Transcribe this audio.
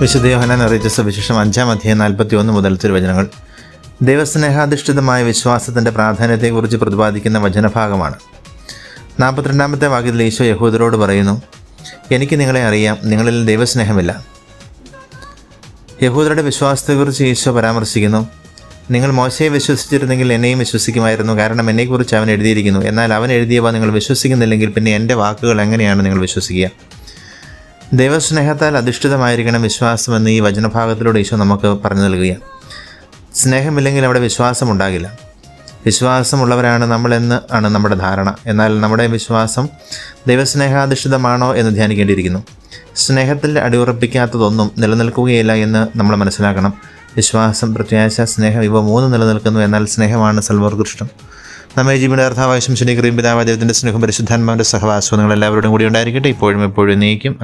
വിശുദ്ധ യോഹനാൻ സുവിശേഷം അഞ്ചാം അധ്യായം നാൽപ്പത്തി ഒന്ന് മുതൽ തിരുവചനങ്ങൾ. ദൈവസ്നേഹാധിഷ്ഠിതമായ വിശ്വാസത്തിന്റെ പ്രാധാന്യത്തെക്കുറിച്ച് പ്രതിപാദിക്കുന്ന വചനഭാഗമാണ്. നാൽപ്പത്തിരണ്ടാമത്തെ വാക്യത്തിൽ ഈശോ യഹൂദരോട് പറയുന്നു എനിക്ക് നിങ്ങളെ അറിയാം നിങ്ങളിൽ ദൈവസ്നേഹമില്ല. യഹൂദരുടെ വിശ്വാസത്തെക്കുറിച്ച് ഈശോ പരാമർശിക്കുന്നു നിങ്ങൾ മോശയെ വിശ്വസിച്ചിരുന്നെങ്കിൽ എന്നെയും വിശ്വസിക്കുമായിരുന്നു. കാരണം എന്നെക്കുറിച്ച് അവൻ എഴുതിയിരിക്കുന്നു. എന്നാൽ അവൻ എഴുതിയവ നിങ്ങൾ വിശ്വസിക്കുന്നില്ലെങ്കിൽ പിന്നെ എന്റെ വാക്കുകൾ എങ്ങനെയാണ് നിങ്ങൾ വിശ്വസിക്കുക? ദൈവസ്നേഹത്താൽ അധിഷ്ഠിതമായിരിക്കണം വിശ്വാസമെന്ന് ഈ വചനഭാഗത്തിലൂടെ ഈശോ നമുക്ക് പറഞ്ഞു നൽകുകയാണ്. സ്നേഹമില്ലെങ്കിൽ അവിടെ വിശ്വാസം ഉണ്ടാകില്ല വിശ്വാസമുള്ളവരാണ് നമ്മളെന്ന് ആണ് നമ്മുടെ ധാരണ. എന്നാൽ നമ്മുടെ വിശ്വാസം ദൈവസ്നേഹാധിഷ്ഠിതമാണോ എന്ന് ധ്യാനിക്കേണ്ടിയിരിക്കുന്നു. സ്നേഹത്തിൽ അടിയുറപ്പിക്കാത്തതൊന്നും നിലനിൽക്കുകയില്ല എന്ന് നമ്മൾ മനസ്സിലാക്കണം. വിശ്വാസം പ്രത്യാശ സ്നേഹം ഇവ മൂന്ന് നിലനിൽക്കുന്നു എന്നാൽ സ്നേഹമാണ് സൽവർഗൃഷ്ടം നമ്മെ അർത്ഥാവശ്യം ക്രീം പിതാവ് ദൈവത്തിന്റെ സ്നേഹം പരിശുദ്ധാത്മാവിന്റെ സഹവാസവും നിങ്ങൾ എല്ലാവരോടും കൂടി ഉണ്ടായിരിക്കട്ടെ. ഇപ്പോഴും എപ്പോഴും നീക്കും.